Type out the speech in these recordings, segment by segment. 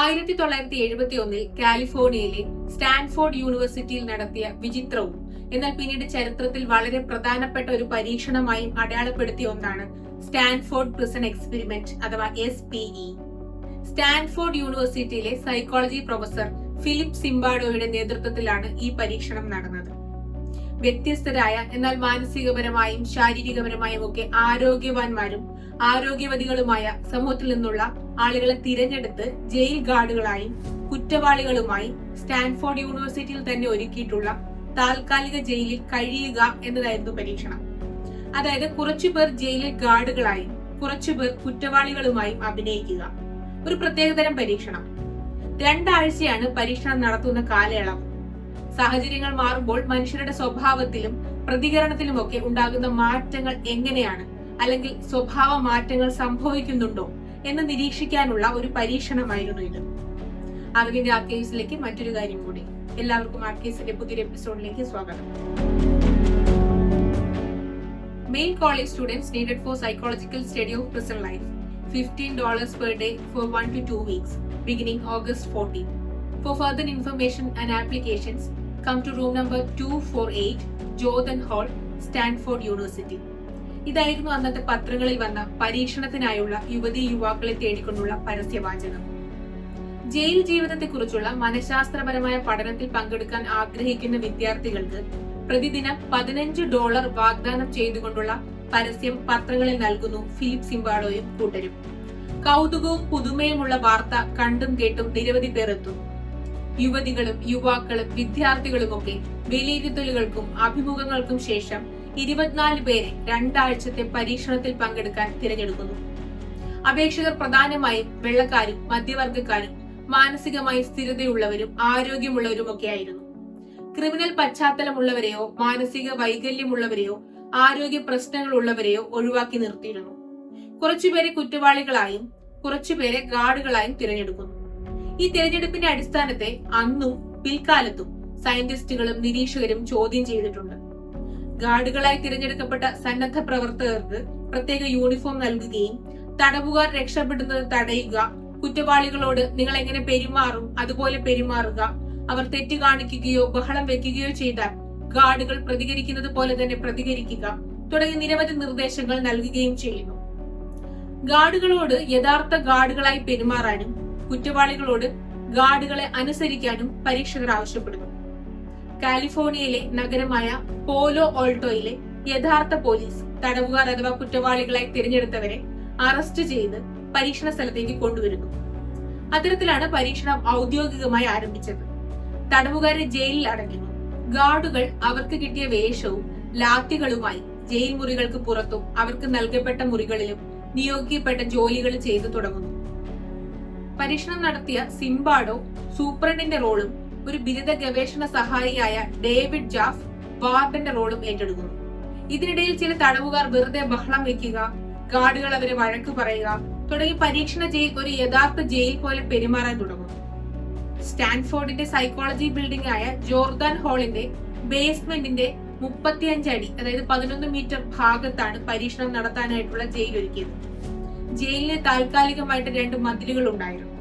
ആയിരത്തി തൊള്ളായിരത്തി എഴുപത്തി ഒന്നിൽ കാലിഫോർണിയയിലെ സ്റ്റാൻഫോർഡ് യൂണിവേഴ്സിറ്റിയിൽ നടത്തിയ വിചിത്രവും എന്നാൽ പിന്നീട് ചരിത്രത്തിൽ വളരെ പ്രധാനപ്പെട്ട ഒരു പരീക്ഷണമായും അടയാളപ്പെടുത്തിയ ഒന്നാണ് സ്റ്റാൻഫോർഡ് പ്രിസൺ എക്സ്പെരിമെന്റ് അഥവാ എസ് പി ഇ സ്റ്റാൻഫോർഡ് യൂണിവേഴ്സിറ്റിയിലെ സൈക്കോളജി പ്രൊഫസർ ഫിലിപ്പ് സിംബാഡോയുടെ നേതൃത്വത്തിലാണ് ഈ പരീക്ഷണം നടന്നത്. വ്യത്യസ്തരായ എന്നാൽ മാനസികപരമായും ശാരീരികപരമായും ഒക്കെ ആരോഗ്യവാന്മാരും ആരോഗ്യവതികളുമായ സമൂഹത്തിൽ നിന്നുള്ള ആളുകളെ തിരഞ്ഞെടുത്ത് ജയിൽ ഗാർഡുകളായും കുറ്റവാളികളുമായി സ്റ്റാൻഫോർഡ് യൂണിവേഴ്സിറ്റിയിൽ തന്നെ ഒരുക്കിയിട്ടുള്ള താൽക്കാലിക ജയിലിൽ കഴിയുക എന്നതായിരുന്നു പരീക്ഷണം. അതായത് കുറച്ചുപേർ ജയിലിൽ ഗാർഡുകളായും കുറച്ചുപേർ കുറ്റവാളികളുമായും അഭിനയിക്കുക. ഒരു പ്രത്യേകതരം പരീക്ഷണം. രണ്ടാഴ്ചയാണ് പരീക്ഷണം നടത്തുന്ന കാലയളവ്. സാഹചര്യങ്ങൾ മാറുമ്പോൾ മനുഷ്യരുടെ സ്വഭാവത്തിലും പ്രതികരണത്തിലുമൊക്കെ ഉണ്ടാകുന്ന മാറ്റങ്ങൾ എങ്ങനെയാണ്? അല്ലെങ്കിൽ സ്വഭാവ മാറ്റങ്ങൾ സംഭവിക്കുന്നുണ്ടോ എന്ന് നിരീക്ഷിക്കാനുള്ള ഒരു പരീക്ഷണമായിരുന്നു ഇത്. അറിവിന്റെ ആർക്കേവ്സിലേക്ക് മറ്റൊരു കാര്യം കൂടി. എല്ലാവർക്കും ആർക്കേവ്സിന്റെ പുതിയൊരു എപ്പിസോഡിലേക്ക് സ്വാഗതം. Main college students needed for psychological study of prison life fifteen dollars per day for one to two weeks beginning August fourteen for further information and information and to come to room number 248, Jordan Hall Stanford University ഇതായിരുന്നു അന്നത്തെ പത്രങ്ങളിൽ വന്ന പരീക്ഷണത്തിനായുള്ള യുവതി യുവാക്കളെ തേടിക്കൊണ്ടുള്ള പരസ്യവാചകം. Jail ജീവിതത്തെക്കുറിച്ചുള്ള മനഃശാസ്ത്രപരമായ പഠനത്തിൽ പങ്കെടുക്കാൻ ആഗ്രഹിക്കുന്ന വിദ്യാർത്ഥികൾക്ക് പ്രതിദിനം പതിനഞ്ച് ഡോളർ വാഗ്ദാനം ചെയ്തുകൊണ്ടുള്ള പരസ്യം പത്രങ്ങളിൽ നൽകുന്നു ഫിലിപ്പ് സിംബാഡോയും കൂട്ടരും. കൗതുകവും പുതുമയുമുള്ള വാർത്ത കണ്ടും കേട്ടും നിരവധി പേർ എത്തുന്നു. യുവതികളും യുവാക്കളും വിദ്യാർത്ഥികളുമൊക്കെ വിലയിരുത്തലുകൾക്കും അഭിമുഖങ്ങൾക്കും ശേഷം ഇരുപത്തിനാല് പേരെ രണ്ടാഴ്ചത്തെ പരീക്ഷണത്തിൽ പങ്കെടുക്കാൻ തിരഞ്ഞെടുക്കുന്നു. അപേക്ഷകർ പ്രധാനമായും വെള്ളക്കാരും മധ്യവർഗക്കാരും മാനസികമായി സ്ഥിരതയുള്ളവരും ആരോഗ്യമുള്ളവരുമൊക്കെ ആയിരുന്നു ക്രിമിനൽ പശ്ചാത്തലമുള്ളവരെയോ മാനസിക വൈകല്യമുള്ളവരെയോ ആരോഗ്യ പ്രശ്നങ്ങൾ ഉള്ളവരെയോ ഒഴിവാക്കി നിർത്തിയിരുന്നു. കുറച്ചുപേരെ കുറ്റവാളികളായും കുറച്ചുപേരെ ഗാർഡുകളായും തിരഞ്ഞെടുക്കുന്നു. ഈ തിരഞ്ഞെടുപ്പിന്റെ അടിസ്ഥാനത്തെ അന്നും പിൽക്കാലത്തും സയന്റിസ്റ്റുകളും നിരീക്ഷകരും ചോദ്യം ചെയ്തിട്ടുണ്ട്. ഗാർഡുകളായി തിരഞ്ഞെടുക്കപ്പെട്ട സന്നദ്ധ പ്രവർത്തകർക്ക് പ്രത്യേക യൂണിഫോം നൽകുകയും തടവുകാർ രക്ഷപ്പെടുന്നത് തടയുക കുറ്റവാളികളോട് നിങ്ങൾ എങ്ങനെ പെരുമാറും? അതുപോലെ പെരുമാറുക. അവർ തെറ്റ് കാണിക്കുകയോ ബഹളം വെക്കുകയോ ചെയ്താൽ ഗാർഡുകൾ പ്രതികരിക്കുന്നത് പോലെ തന്നെ പ്രതികരിക്കുക തുടങ്ങി നിരവധി നിർദ്ദേശങ്ങൾ നൽകുകയും ചെയ്യുന്നു. ഗാർഡുകളോട് യഥാർത്ഥ ഗാർഡുകളായി പെരുമാറാനും കുറ്റവാളികളോട് ഗാർഡുകളെ അനുസരിക്കാനും പരീക്ഷകർ ആവശ്യപ്പെടുന്നു. കാലിഫോർണിയയിലെ നഗരമായ പോലോ ഓൾട്ടോയിലെ യഥാർത്ഥ പോലീസ് തടവുകാർ അഥവാ കുറ്റവാളികളായി തിരഞ്ഞെടുത്തവരെ അറസ്റ്റ് ചെയ്ത് പരീക്ഷണ സ്ഥലത്തേക്ക് കൊണ്ടുവരുന്നു. അത്തരത്തിലാണ് പരീക്ഷണം ഔദ്യോഗികമായി ആരംഭിച്ചത്. തടവുകാരെ ജയിലിൽ അടയ്ക്കുന്നു. ഗാർഡുകൾ അവർക്ക് കിട്ടിയ വേഷവും ലാത്തികളുമായി ജയിൽ മുറികൾക്ക് പുറത്തും അവർക്ക് നൽകപ്പെട്ട മുറികളിലും നിയോഗിക്കപ്പെട്ട ജോലികൾ ചെയ്തു തുടങ്ങുന്നു. പരീക്ഷണം നടത്തിയ സിംബാഡോ സൂപ്രണ്ടിന്റെ റോളും ഒരു ബിരുദ ഗവേഷണ സഹായിയായ ഡേവിഡ് ജാഫ് വാർഡന്റെ റോളും ഏറ്റെടുക്കുന്നു. ഇതിനിടയിൽ ചില തടവുകാർ വെറുതെ ബഹളം വെക്കുക ഗാർഡുകൾ അവരെ വഴക്ക് പറയുക തുടങ്ങി പരീക്ഷണ ജയിൽ ഒരു യഥാർത്ഥ ജയിൽ പോലെ പെരുമാറാൻ തുടങ്ങുന്നു സ്റ്റാൻഫോർഡിന്റെ സൈക്കോളജി ബിൽഡിംഗ് ആയ ജോർദാൻ ഹാളിന്റെ ബേസ്മെന്റിന്റെ മുപ്പത്തിയഞ്ച് അടി അതായത് പതിനൊന്ന് മീറ്റർ ഭാഗത്താണ് പരീക്ഷണം നടത്താനായിട്ടുള്ള ജയിൽ ഒരുക്കിയത്. ജയിലിന് താൽക്കാലികമായിട്ട് രണ്ട് മതിലുകൾ ഉണ്ടായിരുന്നു.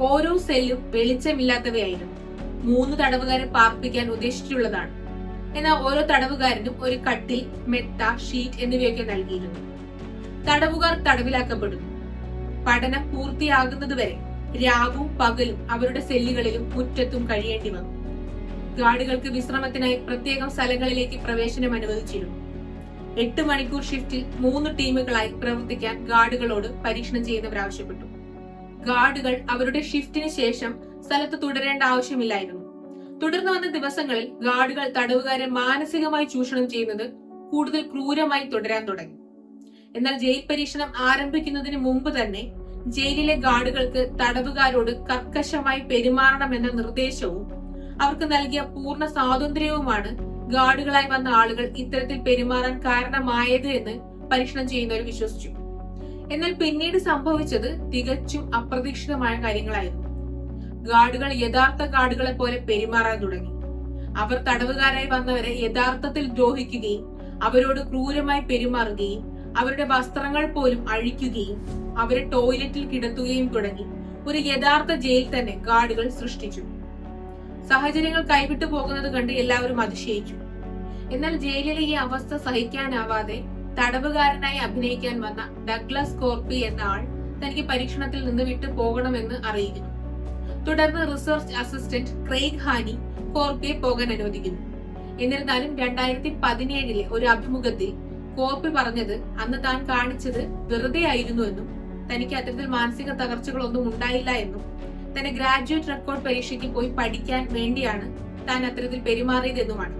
ഓരോ സെല്ലും വെളിച്ചമില്ലാത്തവയായിരുന്നു. മൂന്ന് തടവുകാരെ പാർപ്പിക്കാൻ ഉദ്ദേശിച്ചിട്ടുള്ളതാണ്. എന്നാൽ ഓരോ തടവുകാരനും ഒരു കട്ടിൽ മെത്ത ഷീറ്റ് എന്നിവയൊക്കെ നൽകിയിരുന്നു. തടവുകാർ തടവിലാക്കപ്പെടുന്നു. പഠനം പൂർത്തിയാകുന്നതുവരെ രാവും പകലും അവരുടെ സെല്ലുകളിലും മുറ്റത്തും കഴിയേണ്ടി വന്നു. ഗാർഡുകൾക്ക് വിശ്രമത്തിനായി പ്രത്യേകം സ്ഥലങ്ങളിലേക്ക് പ്രവേശനം അനുവദിച്ചിരുന്നു. എട്ട് മണിക്കൂർ ഷിഫ്റ്റിൽ മൂന്ന് ടീമുകളായി പ്രവർത്തിക്കാൻ ഗാർഡുകളോട് പരീക്ഷണം ചെയ്യുന്നവർ ആവശ്യപ്പെട്ടു ഗാർഡുകൾ അവരുടെ ഷിഫ്റ്റിന് ശേഷം സ്ഥലത്ത് തുടരേണ്ട ആവശ്യമില്ലായിരുന്നു. തുടർന്ന് വന്ന ദിവസങ്ങളിൽ ഗാർഡുകൾ തടവുകാരെ മാനസികമായി ചൂഷണം ചെയ്യുന്നത് കൂടുതൽ ക്രൂരമായി തുടരാൻ തുടങ്ങി. എന്നാൽ ജയിൽ പരീക്ഷണം ആരംഭിക്കുന്നതിന് മുമ്പ് തന്നെ ജയിലിലെ ഗാർഡുകൾക്ക് തടവുകാരോട് കർക്കശമായി പെരുമാറണമെന്ന നിർദ്ദേശവും അവർക്ക് നൽകിയ പൂർണ സ്വാതന്ത്ര്യവുമാണ് ഗാർഡുകളായി വന്ന ആളുകൾ ഇത്തരത്തിൽ പെരുമാറാൻ കാരണമായത് എന്ന് പരീക്ഷണം ചെയ്യുന്നവർ വിശ്വസിച്ചു. എന്നാൽ പിന്നീട് സംഭവിച്ചത് തികച്ചും അപ്രതീക്ഷിതമായ കാര്യങ്ങളായിരുന്നു. ഗാർഡുകൾ യഥാർത്ഥ ഗാർഡുകളെ പോലെ പെരുമാറാൻ തുടങ്ങി. അവർ തടവുകാരായി വന്നവരെ യഥാർത്ഥത്തിൽ ദ്രോഹിക്കുകയും അവരോട് ക്രൂരമായി പെരുമാറുകയും അവരുടെ വസ്ത്രങ്ങൾ പോലും അഴിക്കുകയും അവരെ ടോയ്ലറ്റിൽ കിടത്തുകയും തുടങ്ങി. ഒരു യഥാർത്ഥ ജയിൽ തന്നെ ഗാർഡുകൾ സൃഷ്ടിച്ചു. സാഹചര്യങ്ങൾ കൈവിട്ടു പോകുന്നത് കണ്ട് എല്ലാവരും അതിശയിച്ചു. എന്നാൽ ജയിലിലെ ഈ അവസ്ഥ സഹിക്കാനാവാതെ തടവുകാരനായി അഭിനയിക്കാൻ വന്ന ഡഗ്ലസ് കോർപ്പി എന്ന ആൾ തനിക്ക് പരീക്ഷണത്തിൽ നിന്ന് വിട്ടു പോകണമെന്ന് അറിയിക്കുന്നു. തുടർന്ന് റിസർച്ച് അസിസ്റ്റന്റ് ക്രെയ്ഗ് ഹാനി കോർപ്പിയെ പോകാൻ അനുവദിക്കുന്നു. എന്നിരുന്നാലും രണ്ടായിരത്തി പതിനേഴിലെ ഒരു അഭിമുഖത്തിൽ കോർപ്പി പറഞ്ഞത് അന്ന് താൻ കാണിച്ചത് വെറുതെ ആയിരുന്നു എന്നും തനിക്ക് അത്തരത്തിൽ മാനസിക തകർച്ചകളൊന്നും ഉണ്ടായില്ല എന്നും തന്റെ ഗ്രാജുവേറ്റ് റെക്കോർഡ് പരീക്ഷയ്ക്ക് പോയി പഠിക്കാൻ വേണ്ടിയാണ് താൻ അത്തരത്തിൽ പെരുമാറിയതെന്നുമാണ്.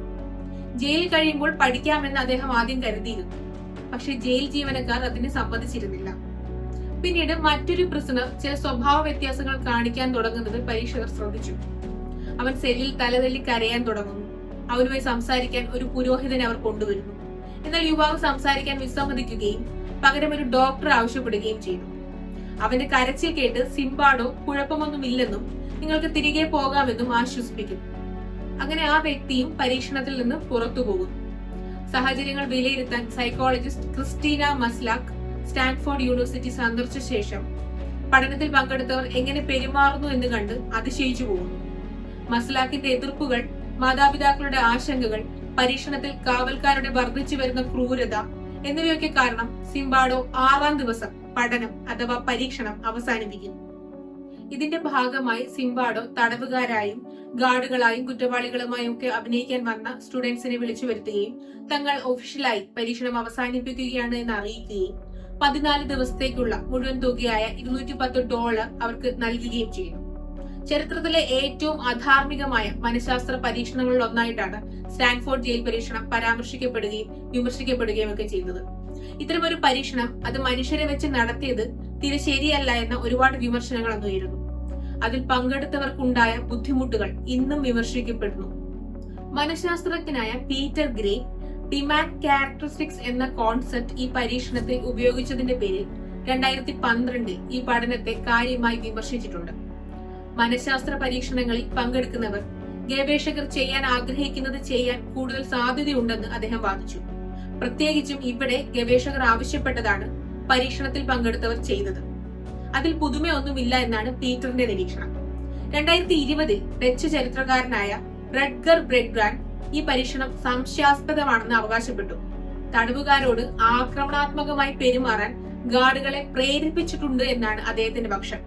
ജയിലിൽ കഴിയുമ്പോൾ പഠിക്കാമെന്ന് അദ്ദേഹം ആദ്യം കരുതിയിരുന്നു. പക്ഷെ ജയിൽ ജീവനക്കാർ അതിന് സമ്മതിച്ചിരുന്നില്ല. പിന്നീട് മറ്റൊരു പ്രിസണർ ചില സ്വഭാവ വ്യത്യാസങ്ങൾ കാണിക്കാൻ തുടങ്ങുന്നത് പരീക്ഷകർ ശ്രദ്ധിച്ചു. അവൻ സെല്ലിൽ തലതല്ലി കരയാൻ തുടങ്ങുന്നു. അവനുമായി സംസാരിക്കാൻ ഒരു പുരോഹിതനെ അവർ കൊണ്ടുവരുന്നു. എന്നാൽ യുവാവ് സംസാരിക്കാൻ വിസമ്മതിക്കുകയും പകരം ഒരു ഡോക്ടർ ആവശ്യപ്പെടുകയും ചെയ്തു. അവന്റെ കരച്ചിൽ കേട്ട് സിംബാഡോ കുഴപ്പമൊന്നുമില്ലെന്നും നിങ്ങൾക്ക് തിരികെ പോകാമെന്നും ആശ്വസിപ്പിക്കുന്നു. അങ്ങനെ ആ വ്യക്തിയും പരീക്ഷണത്തിൽ നിന്ന് പുറത്തു പോകുന്നു. സാഹചര്യങ്ങൾ വിലയിരുത്താൻ psychologist Christina Maslach Stanford University സന്ദർശിച്ച ശേഷം പഠനത്തിൽ പങ്കെടുത്തവർ എങ്ങനെ പെരുമാറുന്നു എന്ന് കണ്ട് അതിശയിച്ചു പോകുന്നു. മസ്ലാക്കിന്റെ എതിർപ്പുകൾ മാതാപിതാക്കളുടെ ആശങ്കകൾ പരീക്ഷണത്തിൽ കാവൽക്കാരുടെ വർദ്ധിച്ചു വരുന്ന ക്രൂരത എന്നിവയൊക്കെ കാരണം സിംബാഡോ ആറാം ദിവസം പഠനം അഥവാ പരീക്ഷണം അവസാനിപ്പിക്കുന്നു. ഇതിന്റെ ഭാഗമായി സിംബാഡോ തടവുകാരായും ഗാർഡുകളായും കുറ്റവാളികളുമായും ഒക്കെ അഭിനയിക്കാൻ വന്ന സ്റ്റുഡൻസിനെ വിളിച്ചു വരുത്തുകയും തങ്ങൾ ഒഫീഷ്യലായി പരീക്ഷണം അവസാനിപ്പിക്കുകയാണ് എന്ന് അറിയിക്കുകയും പതിനാല് ദിവസത്തേക്കുള്ള മുഴുവൻ തുകയായ ഇരുന്നൂറ്റി പത്ത് ഡോളർ അവർക്ക് നൽകുകയും ചെയ്യുന്നു ചരിത്രത്തിലെ ഏറ്റവും അധാർമികമായ മനഃശാസ്ത്ര പരീക്ഷണങ്ങളിൽ ഒന്നായിട്ടാണ് സ്റ്റാൻഫോർഡ് ജയിൽ പരീക്ഷണം പരാമർശിക്കപ്പെടുകയും വിമർശിക്കപ്പെടുകയും ഒക്കെ ചെയ്തത്. ഇത്തരമൊരു പരീക്ഷണം അത് മനുഷ്യരെ വെച്ച് നടത്തിയത് തീരെ ശരിയല്ല എന്ന ഒരുപാട് വിമർശനങ്ങൾ അന്ന് ഉയരുന്നു. അതിൽ പങ്കെടുത്തവർക്കുണ്ടായ ബുദ്ധിമുട്ടുകൾ ഇന്നും വിമർശിക്കപ്പെടുന്നു. മനഃശാസ്ത്രജ്ഞനായ പീറ്റർ ഗ്രേ ഡിമാൻഡ് ക്യാരക്ടറിസ്റ്റിക്സ് എന്ന കോൺസെപ്റ്റ് ഈ പരീക്ഷണത്തിൽ ഉപയോഗിച്ചതിന്റെ പേരിൽ രണ്ടായിരത്തി പന്ത്രണ്ടിൽ ഈ പഠനത്തെ കാര്യമായി വിമർശിച്ചിട്ടുണ്ട്. മനഃശാസ്ത്ര പരീക്ഷണങ്ങളിൽ പങ്കെടുക്കുന്നവർ ഗവേഷകർ ചെയ്യാൻ ആഗ്രഹിക്കുന്നത് ചെയ്യാൻ കൂടുതൽ സാധ്യതയുണ്ടെന്ന് അദ്ദേഹം വാദിച്ചു. പ്രത്യേകിച്ചും ഇവിടെ ഗവേഷകർ ആവശ്യപ്പെട്ടതാണ് പരീക്ഷണത്തിൽ പങ്കെടുത്തവർ ചെയ്തത്. അതിൽ പുതുമയൊന്നുമില്ല എന്നാണ് പീറ്ററിന്റെ നിരീക്ഷണം. രണ്ടായിരത്തി ഇരുപതിൽ ഡച്ച് ചരിത്രകാരനായ റെഡ്ഗർ ബ്രെഡ്ഗ്രാൻ ഈ പരീക്ഷണം സംശയാസ്പദമാണെന്ന് അവകാശപ്പെട്ടു. തടവുകാരോട് ആക്രമണാത്മകമായി പെരുമാറാൻ ഗാർഡുകളെ പ്രേരിപ്പിച്ചിട്ടുണ്ട് എന്നാണ് അദ്ദേഹത്തിന്റെ പക്ഷം.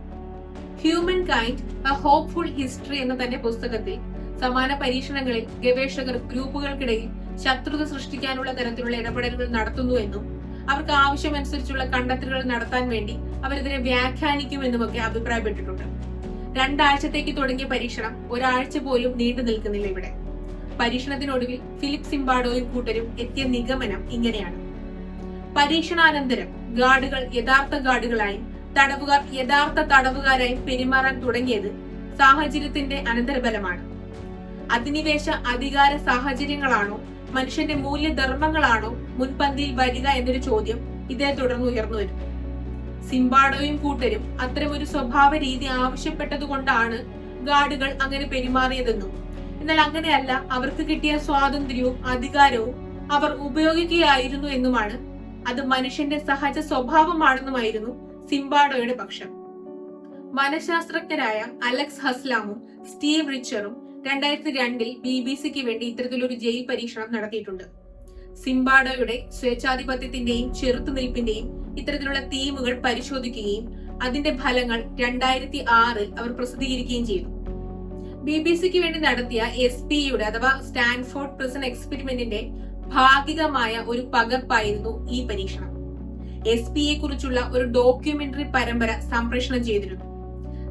Humankind a hopeful history എന്ന തന്റെ പുസ്തകത്തിൽ സമാന പരീക്ഷണങ്ങളിൽ ഗവേഷകർ ഗ്രൂപ്പുകൾക്കിടയിൽ ശത്രുത സൃഷ്ടിക്കാനുള്ള തരത്തിലുള്ള ഇടപെടലുകൾ നടത്തുന്നുവെന്നും അവർക്ക് ആവശ്യമനുസരിച്ചുള്ള കണ്ടെത്തലുകൾ നടത്താൻ വേണ്ടി അവരിതിനെ വ്യാഖ്യാനിക്കുമെന്നുമൊക്കെ അഭിപ്രായപ്പെട്ടിട്ടുണ്ട്. രണ്ടാഴ്ചത്തേക്ക് തുടങ്ങിയ പരീക്ഷണം ഒരാഴ്ച പോലും നീണ്ടു നിൽക്കുന്നില്ല ഇവിടെ. പരീക്ഷണത്തിനൊടുവിൽ ഫിലിപ്പ് സിംബാഡോയും കൂട്ടരും എത്തിയ നിഗമനം ഇങ്ങനെയാണ്. പരീക്ഷണാനന്തരം ഗാർഡുകൾ യഥാർത്ഥ ഗാർഡുകളായും തടവുകാർ യഥാർത്ഥ തടവുകാരായും പെരുമാറാൻ തുടങ്ങിയത് സാഹചര്യത്തിന്റെ അനന്തരഫലമാണ്. അധിനിവേശ അധികാര സാഹചര്യങ്ങളാണോ മനുഷ്യന്റെ മൂല്യധർമ്മങ്ങളാണോ മുൻപന്തിയിൽ വരിക എന്നൊരു ചോദ്യം ഇതേ തുടർന്ന് ഉയർന്നു സിംബാഡോയും കൂട്ടരും അത്തരമൊരു സ്വഭാവ രീതി ആവശ്യപ്പെട്ടതുകൊണ്ടാണ് ഗാർഡുകൾ അങ്ങനെ പെരുമാറിയതെന്നും. എന്നാൽ അങ്ങനെയല്ല അവർക്ക് കിട്ടിയ സ്വാതന്ത്ര്യവും അധികാരവും അവർ ഉപയോഗിക്കുകയായിരുന്നു എന്നുമാണ്. അത് മനുഷ്യന്റെ സഹജ സ്വഭാവമാണെന്നുമായിരുന്നു സിംബാഡോയുടെ പക്ഷം. മനഃശാസ്ത്രജ്ഞരായ അലക്സ് ഹസ്ലാമും സ്റ്റീവ് റിച്ചറും രണ്ടായിരത്തി രണ്ടിൽ ബി ബി സിക്ക് വേണ്ടി ഇത്തരത്തിലൊരു ജയിൽ പരീക്ഷണം നടത്തിയിട്ടുണ്ട്. സിംബാഡോയുടെ സ്വേച്ഛാധിപത്യത്തിന്റെയും ചെറുത്തുനിൽപ്പിന്റെയും ഇത്തരത്തിലുള്ള തീമുകൾ പരിശോധിക്കുകയും അതിന്റെ ഫലങ്ങൾ രണ്ടായിരത്തി ആറിൽ അവർ പ്രസിദ്ധീകരിക്കുകയും ചെയ്തു. ബി ബി സിക്ക് വേണ്ടി നടത്തിയ എസ് പിയുടെ അഥവാ സ്റ്റാൻഫോർഡ് പ്രിസൺ എക്സ്പെരിമെന്റിന്റെ ഭാഗികമായ ഒരു പകർപ്പായിരുന്നു ഈ പരീക്ഷണം. എസ് പിയെ കുറിച്ചുള്ള ഒരു ഡോക്യുമെന്ററി പരമ്പര സംപ്രേഷണം ചെയ്തിരുന്നു.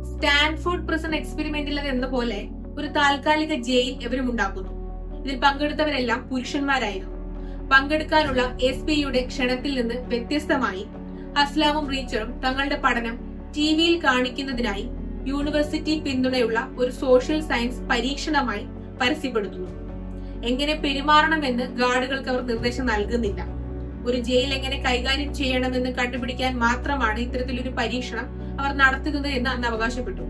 സ്റ്റാൻഫോർഡ് പ്രിസൺ എക്സ്പെരിമെന്റിൽ എന്ന പോലെ ഒരു താൽക്കാലിക ജയിൽ ഇവരും ഉണ്ടാക്കുന്നു. ഇതിൽ പങ്കെടുത്തവരെല്ലാം പുരുഷന്മാരായിരുന്നു. പങ്കെടുക്കാനുള്ള എസ് പിയുടെ ക്ഷണത്തിൽ നിന്ന് വ്യത്യസ്തമായി അസ്ലാമും റീച്ചറും തങ്ങളുടെ പഠനം ടി വിയിൽ കാണിക്കുന്നതിനായി യൂണിവേഴ്സിറ്റി പിന്തുണയുള്ള ഒരു സോഷ്യൽ സയൻസ് പരീക്ഷണമായി പരസ്യപ്പെടുത്തുന്നു. എങ്ങനെ പെരുമാറണമെന്ന് ഗാർഡുകൾക്ക് അവർ നിർദ്ദേശം നൽകുന്നില്ല. ഒരു ജയിൽ എങ്ങനെ കൈകാര്യം ചെയ്യണമെന്ന് കണ്ടുപിടിക്കാൻ മാത്രമാണ് ഇത്തരത്തിലൊരു പരീക്ഷണം അവർ നടത്തുന്നത് എന്ന് അന്ന് അവകാശപ്പെട്ടു.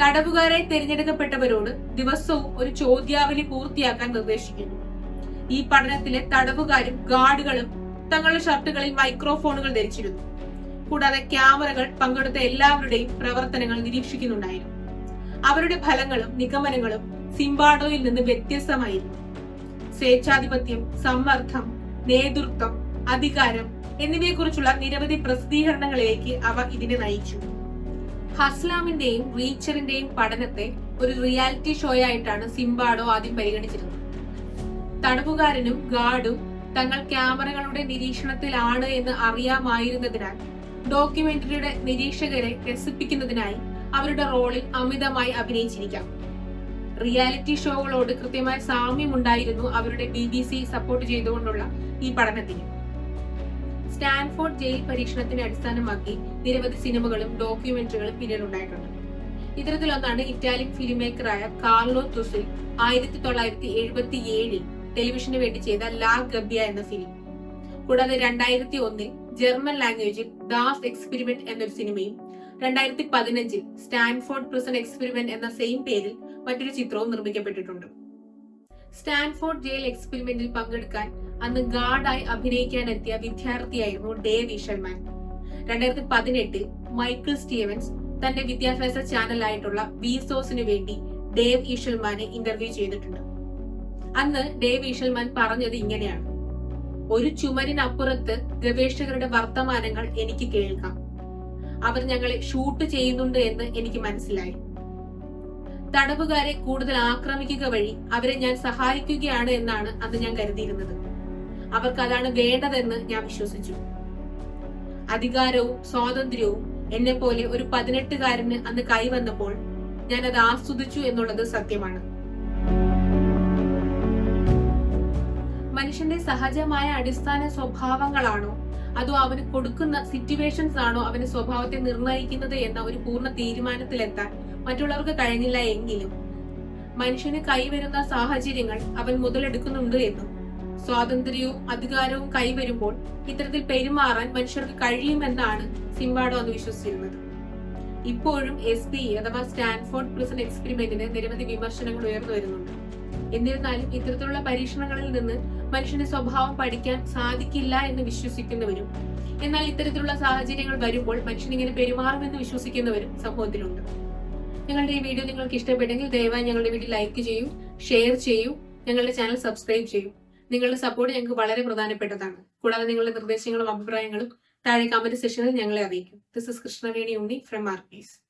തടവുകാരെ തിരഞ്ഞെടുക്കപ്പെട്ടവരോട് ദിവസവും ഒരു ചോദ്യാവലി പൂർത്തിയാക്കാൻ നിർദ്ദേശിക്കുന്നു. ഈ പഠനത്തിലെ തടവുകാരും ഗാർഡുകളും തങ്ങളുടെ ഷർട്ടുകളിൽ മൈക്രോഫോണുകൾ ധരിച്ചിരുന്നു. കൂടാതെ ക്യാമറകൾ പങ്കെടുത്ത എല്ലാവരുടെയും പ്രവർത്തനങ്ങൾ നിരീക്ഷിക്കുന്നുണ്ടായിരുന്നു. അവരുടെ ഫലങ്ങളും നിഗമനങ്ങളും സിംബാഡോയിൽ നിന്ന് വ്യത്യസ്തമായിരുന്നു. സ്വേച്ഛാധിപത്യം സമ്മർദ്ദം നേതൃത്വം അധികാരം എന്നിവയെക്കുറിച്ചുള്ള നിരവധി പ്രസിദ്ധീകരണങ്ങളിലേക്ക് അവ ഇതിനെ നയിച്ചു. ഹസ്ലാമിന്റെയും റീച്ചറിന്റെയും പഠനത്തെ ഒരു റിയാലിറ്റി ഷോയായിട്ടാണ് സിംബാഡോ ആദ്യം പരിഗണിച്ചിരുന്നത്. തടവുകാരനും ഗാർഡും തങ്ങൾ ക്യാമറകളുടെ നിരീക്ഷണത്തിലാണ് എന്ന് അറിയാമായിരുന്നതിനാൽ ഡോക്യുമെന്ററിയുടെ നിരീക്ഷകരെ രസിപ്പിക്കുന്നതിനായി അവരുടെ റോളിൽ അമിതമായി അഭിനയിച്ചിരിക്കാം. റിയാലിറ്റി ഷോകളോട് കൃത്യമായ സാമ്യമുണ്ടായിരുന്നു അവരുടെ ബി ബി സി സപ്പോർട്ട് ചെയ്തുകൊണ്ടുള്ള ഈ പഠനത്തിന്. സ്റ്റാൻഫോർഡ് ജയിൽ പരീക്ഷണത്തിനെ അടിസ്ഥാനമാക്കി നിരവധി സിനിമകളും ഡോക്യുമെന്ററികളും പിന്നീടുണ്ടായിട്ടുണ്ട്. ഇത്തരത്തിലൊന്നാണ് ഇറ്റാലിയൻ ഫിലിം മേക്കറായ കാർലോ തുസിൽ ആയിരത്തി തൊള്ളായിരത്തി എഴുപത്തി ഏഴിൽ ടെലിവിഷന് വേണ്ടി ചെയ്ത ലാ ഗബ്യ എന്ന ഫിലിം കൂടാതെ രണ്ടായിരത്തി ഒന്നിൽ ജർമ്മൻ ലാംഗ്വേജിൽ ദാസ് എക്സ്പെരിമെന്റ് എന്നൊരു സിനിമയും രണ്ടായിരത്തി പതിനഞ്ചിൽ സ്റ്റാൻഫോർഡ് പ്രിസൺ എക്സ്പെരിമെന്റ് എന്ന സെയിം പേരിൽ മറ്റൊരു ചിത്രവും നിർമ്മിക്കപ്പെട്ടിട്ടുണ്ട്. സ്റ്റാൻഫോർഡ് ജയിൽ എക്സ്പെരിമെന്റിൽ പങ്കെടുക്കാൻ അന്ന് ഗാർഡായി അഭിനയിക്കാനെത്തിയ വിദ്യാർത്ഥിയായിരുന്നു ഡേവ് ഈഷൽമാൻ രണ്ടായിരത്തി പതിനെട്ടിൽ മൈക്കിൾ സ്റ്റീവൻസ് തന്റെ വിദ്യാഭ്യാസ ചാനലായിട്ടുള്ള വിസോസിന് വേണ്ടി ഡേവ് ഈഷൽമാനെ ഇന്റർവ്യൂ ചെയ്തിട്ടുണ്ട്. അന്ന് ഡേവ് ഈഷൽമാൻ പറഞ്ഞത് ഇങ്ങനെയാണ്. ഒരു ചുമരിനപ്പുറത്ത് ഗവേഷകരുടെ വർത്തമാനങ്ങൾ എനിക്ക് കേൾക്കാം. അവർ ഞങ്ങളെ ഷൂട്ട് ചെയ്യുന്നുണ്ട് എന്ന് എനിക്ക് മനസ്സിലായി. തടവുകാരെ കൂടുതൽ ആക്രമിക്കുക വഴി അവരെ ഞാൻ സഹായിക്കുകയാണ് എന്നാണ് അന്ന് ഞാൻ കരുതിയിരുന്നത്. അവർക്ക് അതാണ് വേണ്ടതെന്ന് ഞാൻ വിശ്വസിച്ചു. അധികാരവും സ്വാതന്ത്ര്യവും എന്നെ പോലെ ഒരു പതിനെട്ടുകാരന് അന്ന് കൈവന്നപ്പോൾ ഞാൻ അത് ആസ്വദിച്ചു എന്നുള്ളത് സത്യമാണ്. മനുഷ്യന്റെ സഹജമായ അടിസ്ഥാന സ്വഭാവങ്ങളാണോ? അതോ അവന് കൊടുക്കുന്ന സിറ്റുവേഷൻസ് ആണോ അവന്റെ സ്വഭാവത്തെ നിർണയിക്കുന്നത് എന്ന ഒരു പൂർണ തീരുമാനത്തിലെത്താൻ മറ്റുള്ളവർക്ക് കഴിഞ്ഞില്ല എങ്കിലും മനുഷ്യന് കൈവരുന്ന സാഹചര്യങ്ങൾ അവൻ മുതലെടുക്കുന്നുണ്ട് എന്നും സ്വാതന്ത്ര്യവും അധികാരവും കൈവരുമ്പോൾ ഇത്തരത്തിൽ പെരുമാറാൻ മനുഷ്യർക്ക് കഴിയുമെന്നാണ് സിംബാഡോ അന്ന് വിശ്വസിച്ചിരുന്നത്. ഇപ്പോഴും എസ് പി അഥവാ സ്റ്റാൻഫോർഡ് പ്രിസൺ എക്സ്പെരിമെന്റിന് നിരവധി വിമർശനങ്ങൾ ഉയർന്നു വരുന്നുണ്ട്. എന്നിരുന്നാലും ഇത്തരത്തിലുള്ള പരീക്ഷണങ്ങളിൽ നിന്ന് മനുഷ്യന്റെ സ്വഭാവം പഠിക്കാൻ സാധിക്കില്ല എന്ന് വിശ്വസിക്കുന്നവരും എന്നാൽ ഇത്തരത്തിലുള്ള സാഹചര്യങ്ങൾ വരുമ്പോൾ മനുഷ്യൻ ഇങ്ങനെ പെരുമാറുമെന്ന് വിശ്വസിക്കുന്നവരും സമൂഹത്തിലുണ്ട്. ഞങ്ങളുടെ ഈ വീഡിയോ നിങ്ങൾക്ക് ഇഷ്ടപ്പെട്ടെങ്കിൽ ദയവായി ഞങ്ങളുടെ വീഡിയോ ലൈക്ക് ചെയ്യൂ ഷെയർ ചെയ്യൂ ഞങ്ങളുടെ ചാനൽ സബ്സ്ക്രൈബ് ചെയ്യൂ. നിങ്ങളുടെ സപ്പോർട്ട് ഞങ്ങൾക്ക് വളരെ പ്രധാനപ്പെട്ടതാണ്. കൂടാതെ നിങ്ങളുടെ നിർദ്ദേശങ്ങളും അഭിപ്രായങ്ങളും താഴെ കമന്റ് സെക്ഷനിൽ ഞങ്ങളെ അറിയിക്കും. This is Krishnaveni Unni from R peace